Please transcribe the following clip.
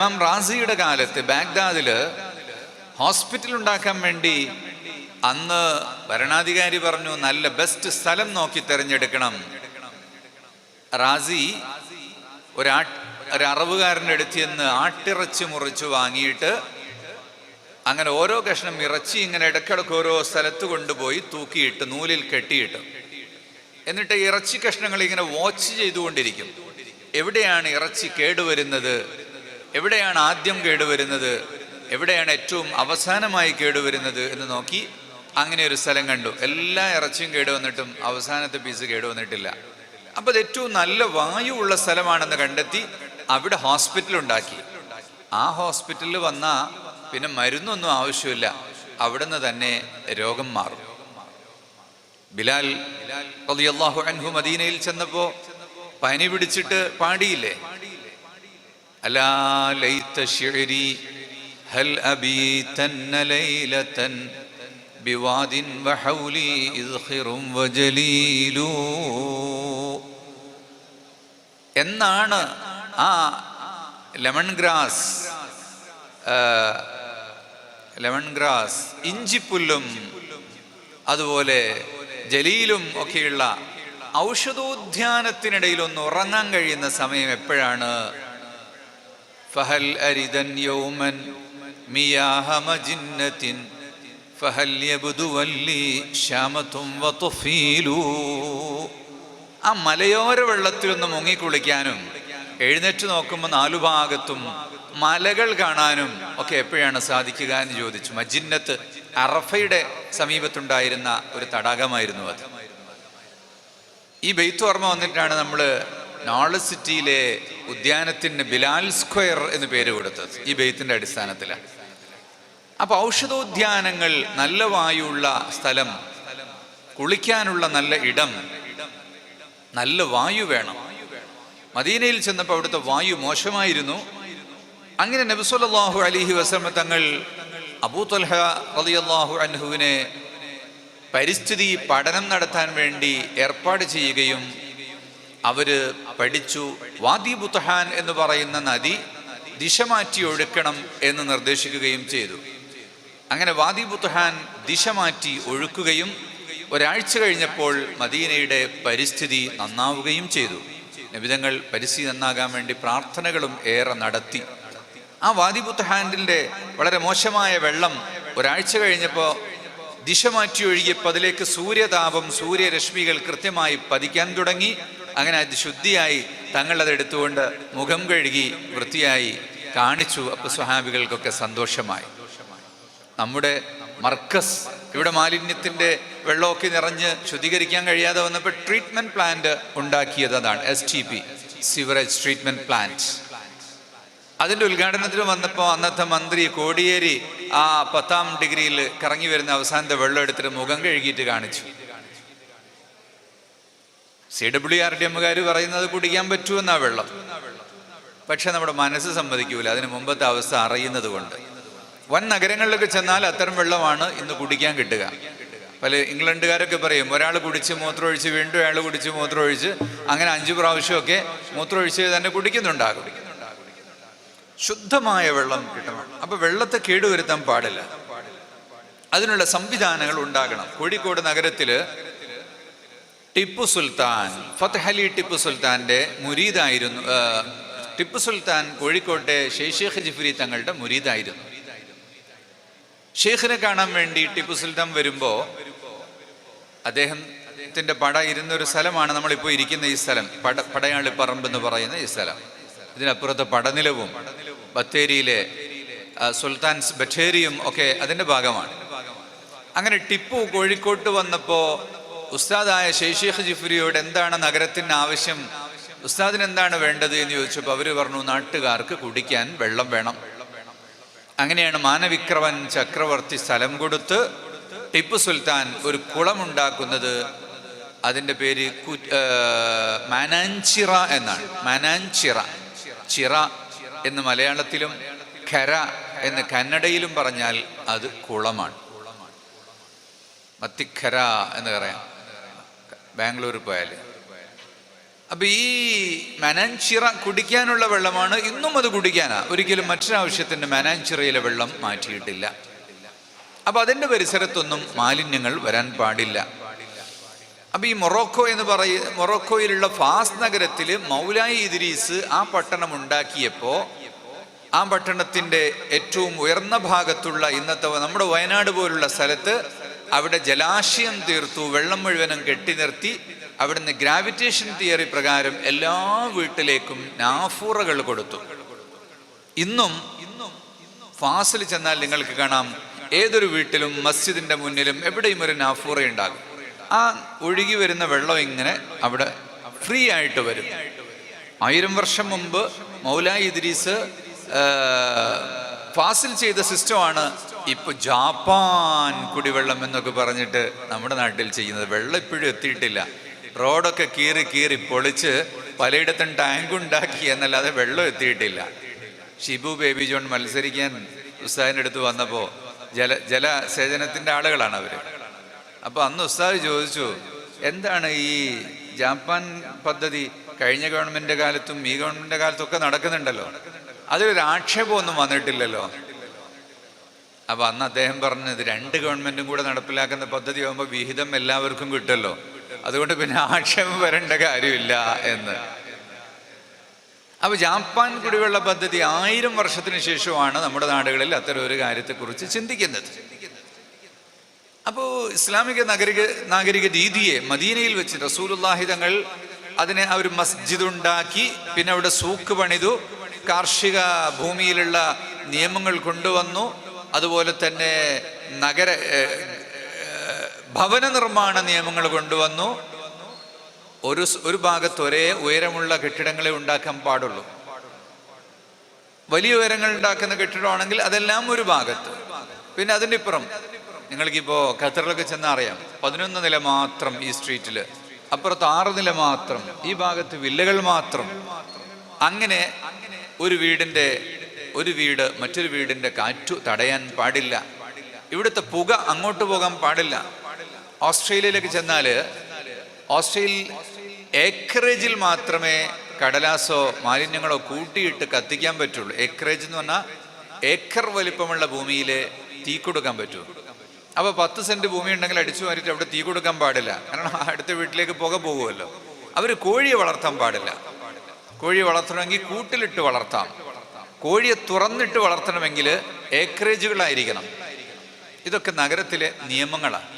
ഇമാം റാസിയുടെ കാലത്ത് ബാഗ്ദാദിൽ ഹോസ്പിറ്റൽ ഉണ്ടാക്കാൻ വേണ്ടി അന്ന് ഭരണാധികാരി പറഞ്ഞു നല്ല ബെസ്റ്റ് സ്ഥലം നോക്കി തിരഞ്ഞെടുക്കണം. റാസി ഒരാ ഒരു അറവുകാരന്റെ അടുത്ത് ചെന്ന് ആട്ടിറച്ചി മുറിച്ചു വാങ്ങിയിട്ട് അങ്ങനെ ഓരോ കഷ്ണം ഇറച്ചി ഇങ്ങനെ ഇടയ്ക്കിടയ്ക്ക് ഓരോ സ്ഥലത്ത് കൊണ്ടുപോയി തൂക്കിയിട്ട് നൂലിൽ കെട്ടിയിട്ട്. എന്നിട്ട് ഇറച്ചി കഷ്ണങ്ങൾ ഇങ്ങനെ വാച്ച് ചെയ്തുകൊണ്ടിരിക്കും. എവിടെയാണ് ഇറച്ചി കേടുവരുന്നത്? എവിടെയാണ് ആദ്യം കേടുവരുന്നത്? എവിടെയാണ് ഏറ്റവും അവസാനമായി കേടുവരുന്നത് എന്ന് നോക്കി അങ്ങനെ ഒരു സ്ഥലം കണ്ടു. എല്ലാ ഇറച്ചിയും കേടുവന്നിട്ടും അവസാനത്തെ പീസ് കേടുവന്നിട്ടില്ല അപ്പോൾ അത് ഏറ്റവും നല്ല വായു ഉള്ള സ്ഥലമാണെന്ന് കണ്ടെത്തി അവിടെ ഹോസ്പിറ്റൽ ഉണ്ടാക്കി. ആ ഹോസ്പിറ്റലിൽ വന്ന പിന്നെ മരുന്നൊന്നും ആവശ്യമില്ല. അവിടുന്ന് തന്നെ രോഗം മാറും. ബിലാൽ അൻഹു മദീനയിൽ ചെന്നപ്പോ പനി പിടിച്ചിട്ട് പാടിയില്ലേ? അലാ ليت شعري هل أبيتن ليلة بواد وحولي إذخر وجليل എന്നാണ് ആ ലെമൺ ഗ്രാസ് ലെമൺ ഗ്രാസ് ഇഞ്ചിപ്പുല്ലും അതുപോലെ ജലീലും ഒക്കെയുള്ള ഔഷധോദ്യാനത്തിനിടയിൽ ഒന്ന് ഉറങ്ങാൻ കഴിയുന്ന സമയം എപ്പോഴാണ്? ഫഹൽ അരിദൻ യൗമൻ മിയാഹ മജിന്നത്തിൻ ഫഹൽ യബ്ദു വല്ലി شامة وطفيل؟ ആ മലയോര വെള്ളത്തിലൊന്ന് മുങ്ങിക്കുളിക്കാനും എഴുന്നേറ്റ് നോക്കുമ്പോൾ നാലു ഭാഗത്തും മലകൾ കാണാനും ഒക്കെ എപ്പോഴാണ് സാധിക്കുക എന്ന് ചോദിച്ചു. മജിന്നത്ത് അറഫയുടെ സമീപത്തുണ്ടായിരുന്ന ഒരു തടാകമായിരുന്നു അത്. ഈ ബെയ്ത്ത് ഓർമ്മ വന്നിട്ടാണ് നമ്മൾ നോളജ് സിറ്റിയിലെ ഉദ്യാനത്തിന് ബിലാൽ സ്ക്വയർ എന്ന് പേര് കൊടുത്തത് ഈ ബെയ്ത്തിന്റെ അടിസ്ഥാനത്തിലാണ് അപ്പൊ ഔഷധോദ്യാനങ്ങൾ നല്ല വായുള്ള സ്ഥലം കുളിക്കാനുള്ള നല്ല ഇടം നല്ല വായു വേണം. മദീനയിൽ ചെന്നപ്പോൾ അവിടുത്തെ വായു മോശമായിരുന്നു. അങ്ങനെ നബിസ്വല്ലാഹു അലിഹി വസമ തങ്ങൾ അബൂത്വൽഹ റളിയല്ലാഹു അൻഹുവിനെ പരിസ്ഥിതി പഠനം നടത്താൻ വേണ്ടി ഏർപ്പാട് ചെയ്യുകയും അവർ പഠിച്ചു. വാദി ബുത്തഹാൻ എന്ന് പറയുന്ന നദി ദിശ മാറ്റി ഒഴുക്കണം എന്ന് നിർദ്ദേശിക്കുകയും ചെയ്തു. അങ്ങനെ വാദി ബുത്തഹാൻ ദിശ മാറ്റി ഒഴുക്കുകയും ഒരാഴ്ച കഴിഞ്ഞപ്പോൾ മദീനയുടെ പരിസ്ഥിതി നന്നാവുകയും ചെയ്തു. നിബിതങ്ങൾ പരിസ്ഥിതി നന്നാകാൻ വേണ്ടി പ്രാർത്ഥനകളും ഏറെ നടത്തി. ആ വാദി ബുത്തഹാന്റെ വളരെ മോശമായ വെള്ളം ഒരാഴ്ച കഴിഞ്ഞപ്പോൾ ദിശ മാറ്റി ഒഴുകിയപ്പോൾ അതിലേക്ക് സൂര്യതാപം സൂര്യരശ്മികൾ കൃത്യമായി പതിക്കാൻ തുടങ്ങി. അങ്ങനെ അത് ശുദ്ധിയായി തങ്ങളത് എടുത്തുകൊണ്ട് മുഖം കഴുകി വൃത്തിയായി കാണിച്ചു. അപ്പൊ സ്വഹാബികൾക്കൊക്കെ സന്തോഷമായി. നമ്മുടെ മർക്കസ് ഇവിടെ മാലിന്യത്തിന്റെ വെള്ളമൊക്കെ നിറഞ്ഞ് ശുദ്ധീകരിക്കാൻ കഴിയാതെ വന്നപ്പോൾ ട്രീറ്റ്മെന്റ് പ്ലാന്റ് ഉണ്ടാക്കിയത് അതാണ്. S T P sewerage treatment plant അതിന്റെ ഉദ്ഘാടനത്തിന് വന്നപ്പോൾ അന്നത്തെ മന്ത്രി കോടിയേരി ആ പത്താം ഡിഗ്രിയിൽ കറങ്ങി വരുന്ന അവസാനത്തെ വെള്ളം എടുത്തിട്ട് മുഖം കഴുകിയിട്ട് കാണിച്ചു. സി ഡബ്ല്യു ആർ ഡി എമ്മുകാർ പറയുന്നത് കുടിക്കാൻ പറ്റുമെന്നാ വെള്ളം. പക്ഷെ നമ്മുടെ മനസ്സ് സമ്മതിക്കൂല. അതിന് മുമ്പത്തെ അവസ്ഥ അറിയുന്നത് കൊണ്ട്. വൻ നഗരങ്ങളിലൊക്കെ ചെന്നാൽ അത്തരം വെള്ളമാണ് ഇന്ന് കുടിക്കാൻ കിട്ടുക. പല ഇംഗ്ലണ്ടുകാരൊക്കെ പറയും ഒരാൾ കുടിച്ച് മൂത്രമൊഴിച്ച് വീണ്ടും അയാൾ കുടിച്ച് മൂത്രമൊഴിച്ച് അങ്ങനെ അഞ്ചു പ്രാവശ്യമൊക്കെ മൂത്രമൊഴിച്ച് തന്നെ കുടിക്കുന്നുണ്ടാകും. ശുദ്ധമായ വെള്ളം കിട്ടണം. അപ്പൊ വെള്ളത്തെ കേടുവരുത്താൻ പാടില്ല. അതിനുള്ള സംവിധാനങ്ങൾ ഉണ്ടാകണം. കോഴിക്കോട് നഗരത്തിൽ ടിപ്പു സുൽത്താൻ ഫത്ത് ടിപ്പു സുൽത്താന്റെ മുരീദായിരുന്നു ടിപ്പു സുൽത്താൻ കോഴിക്കോട്ടെ ഷെയ്ഷേഖ് ജിഫ്രി തങ്ങളുടെ മുരീദായിരുന്നു. ഷെയ്ഖിനെ കാണാൻ വേണ്ടി ടിപ്പു സുൽത്താൻ വരുമ്പോ അദ്ദേഹത്തിന്റെ പട ഇരുന്ന ഒരു സ്ഥലമാണ് നമ്മളിപ്പോൾ ഇരിക്കുന്ന ഈ സ്ഥലം പട പടയാളി പറമ്പ് എന്ന് പറയുന്ന ഈ സ്ഥലം. ഇതിനപ്പുറത്ത് പടനിലവും ബത്തേരിയിലെ സുൽത്താൻ സുൽത്താൻസ് ബത്തേരിയും ഒക്കെ അതിന്റെ ഭാഗമാണ്. അങ്ങനെ ടിപ്പു കോഴിക്കോട്ട് വന്നപ്പോ ഉസ്താദായ ഷെയ്ഷേഖ് ജിഫ്രിയോട് എന്താണ് നഗരത്തിന് ആവശ്യം? ഉസ്താദിന് എന്താണ് വേണ്ടത് എന്ന് ചോദിച്ചപ്പോൾ അവർ പറഞ്ഞു നാട്ടുകാർക്ക് കുടിക്കാൻ വെള്ളം വേണം. അങ്ങനെയാണ് മാനവിക്രമൻ ചക്രവർത്തി സ്ഥലം കൊടുത്ത് ടിപ്പു സുൽത്താൻ ഒരു കുളമുണ്ടാക്കുന്നത്. അതിന്റെ പേര് മാനാഞ്ചിറ എന്നാണ്. മാനാഞ്ചിറ. ചിറ എന്ന് മലയാളത്തിലും ഖര എന്ന് കന്നഡയിലും പറഞ്ഞാൽ അത് കുളമാണ്. മത്തിഖര എന്ന് പറയാം. ബാംഗ്ലൂർ പോയാൽ അപ്പൊ ഈ മനാഞ്ചിറ കുടിക്കാനുള്ള വെള്ളമാണ് ഇന്നും അത് കുടിക്കാനാ. ഒരിക്കലും മറ്റൊരാവശ്യത്തിന് മനാഞ്ചിറയിലെ വെള്ളം മാറ്റിയിട്ടില്ല. അപ്പൊ അതിന്റെ പരിസരത്തൊന്നും മാലിന്യങ്ങൾ വരാൻ പാടില്ല. അപ്പൊ ഈ മൊറോക്കോ എന്ന് പറയ മൊറോക്കോയിലുള്ള ഫാസ് നഗരത്തിൽ മൗലായി ഇദ്രീസ് ആ പട്ടണം ഉണ്ടാക്കിയപ്പോ ആ പട്ടണത്തിന്റെ ഏറ്റവും ഉയർന്ന ഭാഗത്തുള്ള ഇന്നത്തെ നമ്മുടെ വയനാട് പോലുള്ള സ്ഥലത്ത് അവിടെ ജലാശയം തീർത്തു വെള്ളം മുഴുവനും കെട്ടി നിർത്തി. അവിടുന്ന് ഗ്രാവിറ്റേഷൻ തിയറി പ്രകാരം എല്ലാ വീട്ടിലേക്കും നാഫൂറകൾ കൊടുത്തു. ഇന്നും ഇന്നും ഫാസിൽ ചെന്നാൽ നിങ്ങൾക്ക് കാണാം ഏതൊരു വീട്ടിലും മസ്ജിദിന്റെ മുന്നിലും എവിടെയും ഒരു നാഫൂറ ഉണ്ടാകും. ആ ഒഴുകി വരുന്ന വെള്ളം ഇങ്ങനെ അവിടെ ഫ്രീ ആയിട്ട് വരും. ആയിരം വർഷം മുമ്പ് മൗലായി ഇദ്രീസ് ഫാസിൽ ചെയ്ത സിസ്റ്റമാണ് ഇപ്പൊ ജാപ്പാൻ കുടിവെള്ളം എന്നൊക്കെ പറഞ്ഞിട്ട് നമ്മുടെ നാട്ടിൽ ചെയ്യുന്നത് വെള്ളം ഇപ്പോഴും എത്തിയിട്ടില്ല. റോഡൊക്കെ കീറി കീറി പൊളിച്ച് പലയിടത്തും ടാങ്ക് ഉണ്ടാക്കി എന്നല്ലാതെ വെള്ളം എത്തിയിട്ടില്ല. ഷിബു ബേബി ജോൺ മത്സരിക്കാൻ ഉസ്താദിന്റെ അടുത്ത് വന്നപ്പോൾ ജല ജലസേചനത്തിന്റെ ആളുകളാണ് അവർ അപ്പോൾ അന്ന് ഉസ്താദ് ചോദിച്ചു എന്താണ് ഈ ജാപ്പാൻ പദ്ധതി? കഴിഞ്ഞ ഗവൺമെന്റ് കാലത്തും ഈ ഗവൺമെന്റ് കാലത്തും ഒക്കെ നടക്കുന്നുണ്ടല്ലോ. അതിലൊരു ആക്ഷേപമൊന്നും വന്നിട്ടില്ലല്ലോ. അപ്പൊ അന്ന് അദ്ദേഹം പറഞ്ഞത് രണ്ട് ഗവൺമെന്റും കൂടെ നടപ്പിലാക്കുന്ന പദ്ധതി ആകുമ്പോൾ വിഹിതം എല്ലാവർക്കും കിട്ടുമല്ലോ അതുകൊണ്ട് പിന്നെ ആക്ഷേപം വരേണ്ട കാര്യമില്ല എന്ന്. അപ്പൊ ജാപ്പാൻ കുടിവെള്ള പദ്ധതി ആയിരം വർഷത്തിന് ശേഷമാണ് നമ്മുടെ നാടുകളിൽ അത്തരം ഒരു കാര്യത്തെക്കുറിച്ച് ചിന്തിക്കുന്നത്. അപ്പോൾ ഇസ്ലാമിക നാഗരിക നാഗരിക രീതിയെ മദീനയിൽ വെച്ച് റസൂലുള്ളാഹി തങ്ങൾ അതിനെ ആ ഒരു മസ്ജിദ് ഉണ്ടാക്കി പിന്നെ അവിടെ സൂക്ക് പണിതു കാർഷിക ഭൂമിയിലുള്ള നിയമങ്ങൾ കൊണ്ടുവന്നു അതുപോലെ തന്നെ നഗര ഭവന നിർമ്മാണ നിയമങ്ങൾ കൊണ്ടുവന്നു. ഒരു ഒരു ഭാഗത്ത് ഒരേ ഉയരമുള്ള കെട്ടിടങ്ങളെ ഉണ്ടാക്കാൻ പാടുള്ളൂ. വലിയ ഉയരങ്ങൾ ഉണ്ടാക്കുന്ന കെട്ടിടമാണെങ്കിൽ അതെല്ലാം ഒരു ഭാഗത്ത്. പിന്നെ അതിന്റെ ഇപ്പുറം. നിങ്ങൾക്കിപ്പോ ഖത്തറിലൊക്കെ ചെന്നാൽ അറിയാം. പതിനൊന്ന് നില മാത്രം ഈ സ്ട്രീറ്റിൽ അപ്പുറത്ത് ആറ് നില മാത്രം. ഈ ഭാഗത്ത് വില്ലകൾ മാത്രം. അങ്ങനെ ഒരു വീടിന്റെ ഒരു വീട് മറ്റൊരു വീടിന്റെ കാറ്റു തടയാൻ പാടില്ല. ഇവിടുത്തെ പുക അങ്ങോട്ട് പോകാൻ പാടില്ല. ഓസ്ട്രേലിയയിലേക്ക് ചെന്നാൽ ഓസ്ട്രേലിയ ഏക്കറേജിൽ മാത്രമേ കടലാസോ മാലിന്യങ്ങളോ കൂട്ടിയിട്ട് കത്തിക്കാൻ പറ്റുള്ളൂ. ഏക്കറേജ് എന്ന് പറഞ്ഞാൽ ഏക്കർ വലിപ്പമുള്ള ഭൂമിയിൽ തീ കൊടുക്കാൻ പറ്റൂ. അപ്പൊ പത്ത് സെന്റ് ഭൂമി ഉണ്ടെങ്കിൽ അടിച്ചു മാറ്റി അവിടെ തീ കൊടുക്കാൻ പാടില്ല. കാരണം അടുത്ത വീട്ടിലേക്ക് പുക പോകുമല്ലോ. അവർ കോഴിയെ വളർത്താൻ പാടില്ല. കോഴി വളർത്തണമെങ്കിൽ കൂട്ടിലിട്ട് വളർത്താം. കോഴിയെ തുറന്നിട്ട് വളർത്തണമെങ്കിൽ ഏക്കറേജുകളായിരിക്കണം ഇതൊക്കെ നഗരത്തിലെ നിയമങ്ങളാണ്.